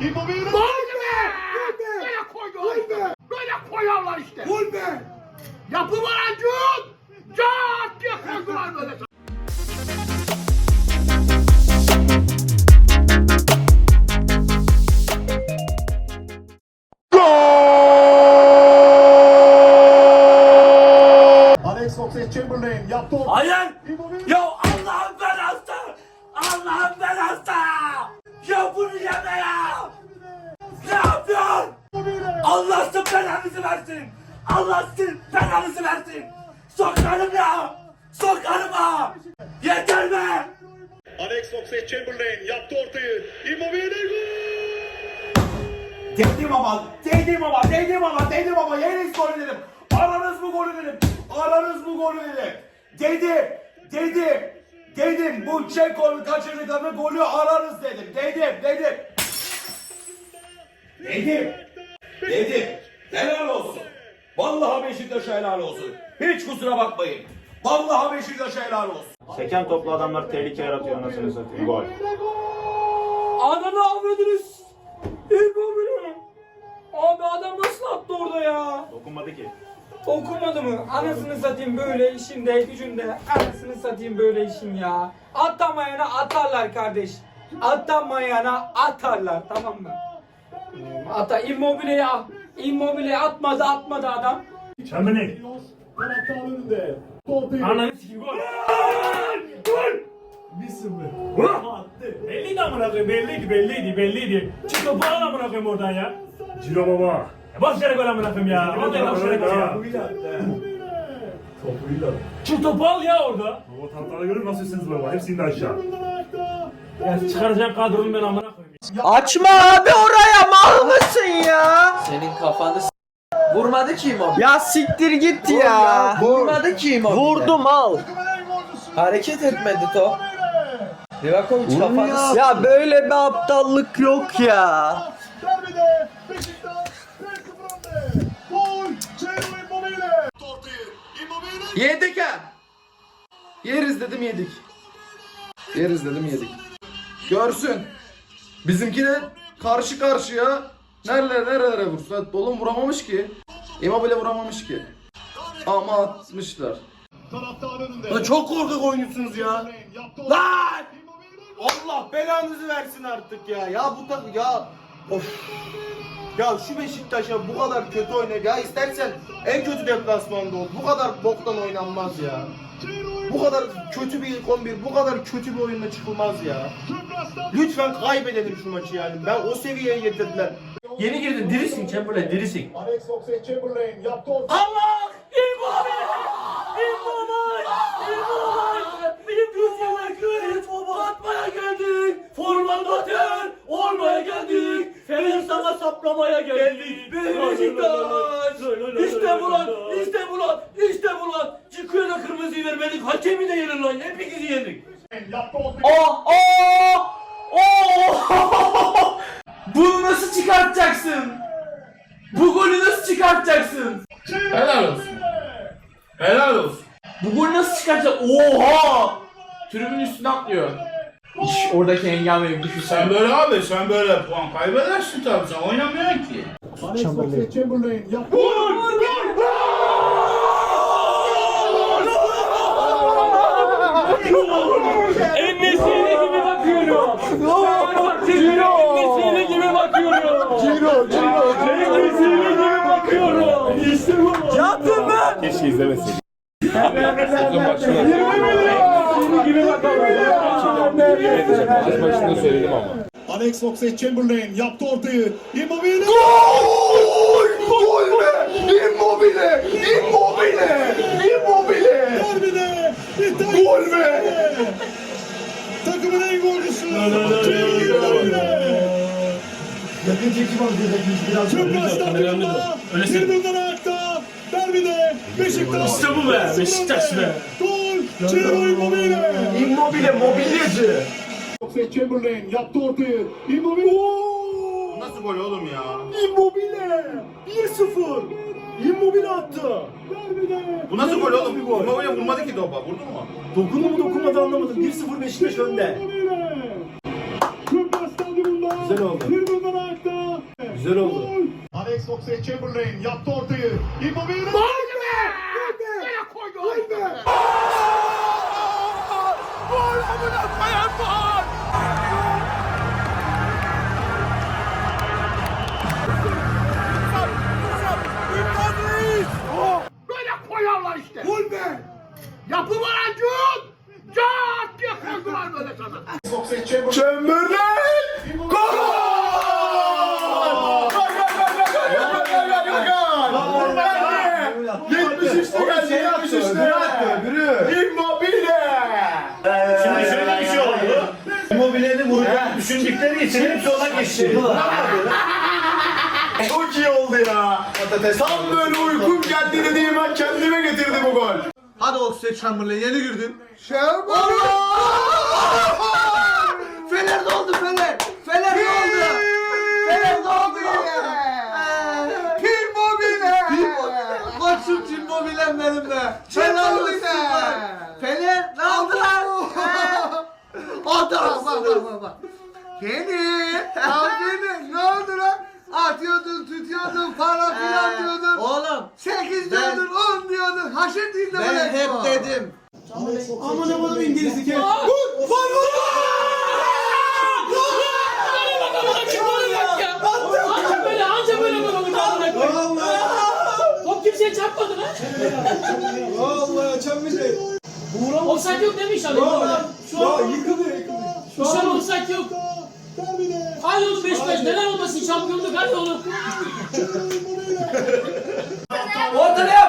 Immobile. Gol be! Böyle koydu. Gol be! Böyle koyarlar işte. Gol be! Yapı var Acun. Cart diye koydular böyle. Alex Oxlade-Chamberlain yaptı. Hayır! Immobile. Ya Allah'ın belası! Allah'ın belası! Ya bunu yeme ya! Ne yapıyorsun? Immobile. Allah sizin belanızı versin! Allah sizin belanızı versin! Sokarım ya! Sokarım ha! Yeter be! Alex Oxlade-Chamberlain yaptı ortayı. Immobile gol! Değdim ama, değdim ama, değdim ama, değdim ama yeriz gol dedim. Aranız bu golü dedim. Aranız bu golü dedim. Değdi, değdi, değdim. Bu Çeko'nun kaçırdıklarını golü ararız dedim. Değdim, değdim. Değdim, değdim. Helal olsun. Vallahi Beşiktaş'a helal olsun. Hiç kusura bakmayın. Vallahi Beşiktaş'a helal olsun. Seken toplu adamlar tehlike yaratıyor anasını satayım. Gol. Ananı avradınız. Immobile. Abi adam nasıl attı orada ya? Dokunmadı ki. Okumadı mı? Anasını satayım böyle işinde gücünde. Anasını satayım böyle işin ya. Atamayana atarlar kardeş. Atamayana atarlar tamam mı? Ata Immobile'ye Immobile atmadı atmadı adam. Çembenek. Taraftar önünde. Ortayı. Ananı sikim gol. Gol. Bir sıfır. Ulan attı. Belliydi amına koyayım belliydi belliydi belliydi. Çık topu al amına koyayım oradan ya. Ciro baba. Ya boş yere gol amına koyayım ya. Vallahi boş yere gol ya. Topuyla. Çık topu al ya orada. Baba tatlara görür nasılsınız baba? Hepsini de aşağı. Ya çıkaracağım kadromu ben amına koyayım. Açma abi oraya mal mısın ya? Senin kafanı s- Vurmadı ki Immobile. Ya siktir git ya. Vurmadı ki Immobile. Vurdum al. Hareket etmedi top. Livakovic kafanı s- Ya böyle bir aptallık yok ya. Derbide Beşiktaş 1-0 önde. Gol. Ciro Immobile. Ortayı. Immobile. Yedik ha. Yeriz dedim yedik. Yeriz dedim yedik. Görsün. Bizimki de karşı karşıya nerelere nerelere vursa oğlum vuramamış ki. Immobile vuramamış ki. Ama atmışlar. Lan çok korkak oynuyorsunuz ya. Lan! Allah belanızı versin artık ya. Ya bu tak ya of. Ya şu Beşiktaş'a bu kadar kötü oynar ya istersen en kötü deplasmanda ol. Bu kadar boktan oynanmaz ya. Bu kadar kötü bir ilk 11, bu kadar kötü bir oyunla çıkılmaz ya. Lütfen kaybedelim şu maçı yani. Ben o seviyeye getirdiler. Yeni girdin dirisin Chamberlain dirisin. Alex Oxlade-Chamberlain yaptı ortayı. Allah! İmmobile! Benim kızıma kıyet baba atmaya geldik. Formandatör olmaya geldik. Senin sana saplamaya geldik. Nasıl çıkartacaksın? Bu golü nasıl çıkartacaksın? Helal olsun. Helal olsun. Bu golü nasıl çıkartacaksın? Oha! Tribün üstüne atlıyor. İş oradaki engelmeyi düşünsene. Sen böyle abi sen böyle puan kaybedersin tabii sen oynamıyorsun ki. Alex Oxlade-Chamberlain yaptı. Ennesiyle gibi bakıyorum. Ciro. Ennesiyle Keşke izlemesin. Ennesiyle gibi bakalım. Az başında söyledim ama. Alex Oxlade-Chamberlain yaptı ortayı. Immobile. Gol! Gol be! Immobile! Immobile! Immobile! Derbide. Gol be! Takımın en golcüsü. Immobile. Çöpraz takımında. Tribünden ayakta. Derbide Beşiktaş. İşte bu be, Beşiktaş be. Gol. Ciro Immobile. Immobile mobilyacı. Oxlade-Chamberlain yaptı ortayı. Immobile. Nasıl gol oğlum ya? Immobile. 1-0. Immobile attı. Derbide. Bu nasıl gol oğlum? Immobile vurmadı ki topa. Vurdu mu? Dokundu mu dokunmadı anlamadım. 1-0 Beşiktaş önde. Güzel oldu. Güzel oldu. Alex Oxlade-Chamberlain yaptı ortayı. Immobile. Yapı var Acun! Cak diye koydular böyle sana. Oxlade-Chamberlain. Chamberlain! Gol! Şimdi şöyle bir şey oldu. Immobile'nin vuracağını düşündükleri için hepsi ona geçti. Çok iyi oldu ya. Tam böyle uykum geldi dediğim ben kendime getirdim bu gol. Hadi Oxlade Chamberlain yeni girdin. Chamberlain! Fener ne oldu Fener? Fener ne oldu? Fener ne oldu? Koçum Cimmobilen benim be. Fener olsun lan. Fener ne oldu lan? Da bak bak bak bak. Kenny, aferin. Ne oldu lan? Atıyordun, tutuyordun, para filan diyordun. Oğlum 8 Ben- diyordun, 10 diyordun. Haşet değil de ben hep dedim. Aman aman İngiliz'i kes. Anca böyle anca böyle gol olur amına koyayım. Top kimseye çarpmadı lan. Vallahi Chamberlain. Offside yok demiş abi. Şu şampiyonluk hadi oğlum. Ortada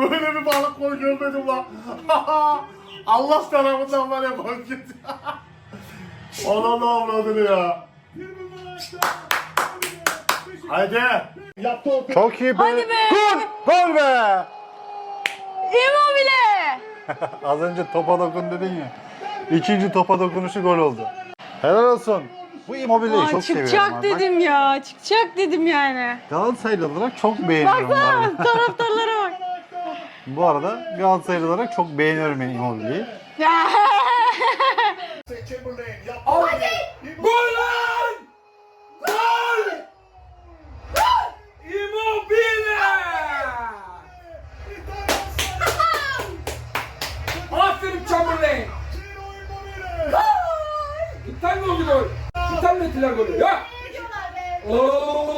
Böyle bir balık gol görmedim lan. Allah tarafından var ya gol gitti. Ananı avradını ya. Haydi. Yaptı. Çok iyi be. Hadi be. Gol! Gol be! Immobile! Az önce topa dokun dedin ya. İkinci topa dokunuşu gol oldu. Helal olsun. Bu Immobile'yi Aa, çok seviyorum. çıkacak dedim ya. Çıkacak dedim yani. Galatasaraylı olarak çok beğeniyorum. Baksana taraftarlara. Bu arada Galatasaraylı olarak çok beğeniyorum Immobile'yi. Oxlade-Chamberlain yaptı ortayı. Gol lan! Gol! Immobile! Aferin Chamberlain! İptal mi oldu gol? İptal mi ettiler golü? Ya! Oo!